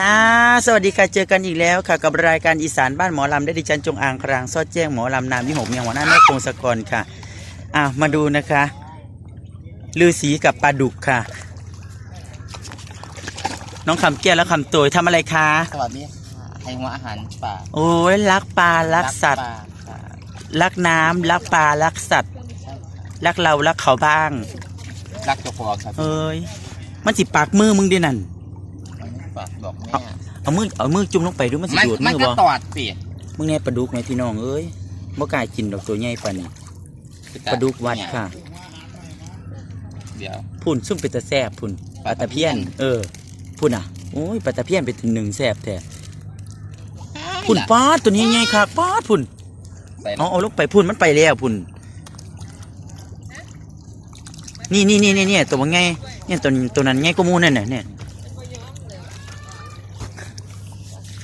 ค่ะ สวัสดีค่ะ เจอกันอีกแล้วค่ะ กับรายการอีสานบ้านหมอลำได้ดิฉันจงอางครางซอดแจ้งหมอลำนามวิหกเมียงหัวหน้าแม่คงสกรค่ะ อะ มาดูนะคะลือสีกับปลาดุกค่ะ น้องคำเกี้ยวและคำโตยทำอะไรคะ สวัสดีค่ะให้หัวอาหารป่าโอ้ยรักปลารักสัตว์ปลาค่ะรักน้ำรักปลารักสัตว์ใช่ค่ะรักเรารักเขาบ้าง รักเจ้าของครับ เอ้ยมันสิปากมือมึงดินั่นมัน ฝากบอกแม่เอามือเอามือจุ่มลงไปดูมันสิมันดูดมันมือก็บ่ตอดสิมึงแน่ปลาดุกไหมพี่น้องเอ้ยบ่กล้ากินดอกตัวใหญ่ปานนี้ปลาดุกวัดค่ะ เดี๋ยวพุ่นซุ่มเป็นตะแซบพุ่นปลาตะเพียน เออ พุ่นอะโอ้ยปลาตะเพียนเป็นหนึ่งแซบแท้พุ่นป๊าดตัวนี้ใหญ่คักป๊าดพุ่นใส่เอาเอาลงไปพุ่นมันไปแล้วพุ่นนี่นี่นี่นี่เนี่ยตัวมันไงเนี่ยตัวตัวนั้นไงก็มูนั่นน่ะเนี่ย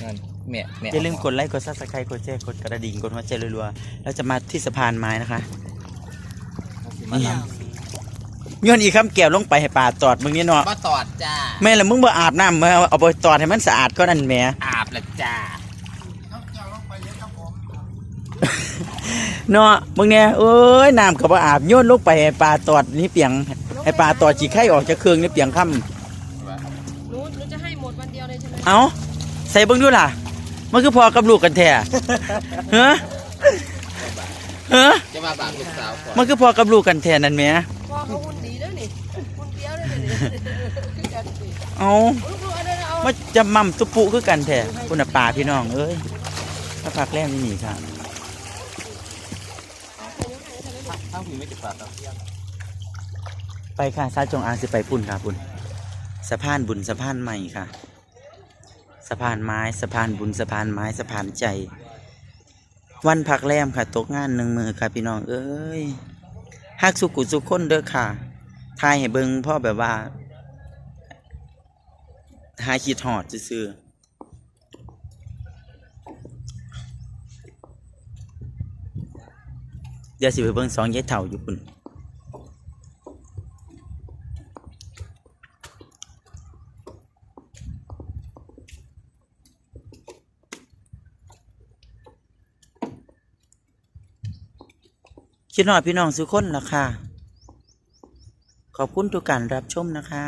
นั่นแม่แม่อย่าลืมกดไลค์กดซับสไครต์กดแชร์กดกระดิ่งกดหัวใจรัวๆแล้วจะมาที่สะพานไม้นะคะมันย้อนอีกคำแก้วลงไปให้ปลาตอดมึงนี่เนาะมาตอดจ้าแม่ละมึงบ่อาบน้ำมาเอาไปตอดให้มันสะอาดก็นั่นแหม่อาบละจ้าเนาะมึงเนี่ยเอ้ยน้ำก็บ่อาบโยนลงไปให้ปลาตอดนี่เปียงให้ปลาตอดจีไข่ออกจากเครื่องนี่เปียงค่หนูหนูจะให้หมดวันเดียวเลยใช่ไหมำเอา ใส่เบิ่งดูล่ะ มันคือพอกับลูกกันแท้เฮ้อเฮ้อจะมาบางลูกสาวก่อนมันคือพอกับลูกกันแท้นั่นแหม่พ่อเขาหุ่นดีแล้วนี่หุ่นเปี้ยวเลยนี่คือกันสิเอาลูกๆเอาเด้อเอามาจะมั่มตุปุคือกันแท้คุณน่ะปลาพี่น้องเอ้ยถ้าพักแรมนี่หนีค่ะถ้าคุณไม่จะปลาตะเพียนไปค่ะซาจงอางสิไปพุ่นค่ะพุ่นสะพานบุญสะพานใหม่ค่ะ สะพานไม้สะพานบุญสะพานไม้สะพานใจ วันพักแรมค่ะ ตกงานหนึ่งมือค่ะพี่น้อง เอ้ยฮักสุกุสุขคนเด้อค่ะทายให้เบิงพ่อแบบว่าหาคิดหอดซื่อเดี๋ยวสิไปเบิงสองยายเถ่าอยู่พุ่น คิดหน่อยพี่น้องสุกคนละค่ะ ขอบคุณทุกการรับชมนะคะ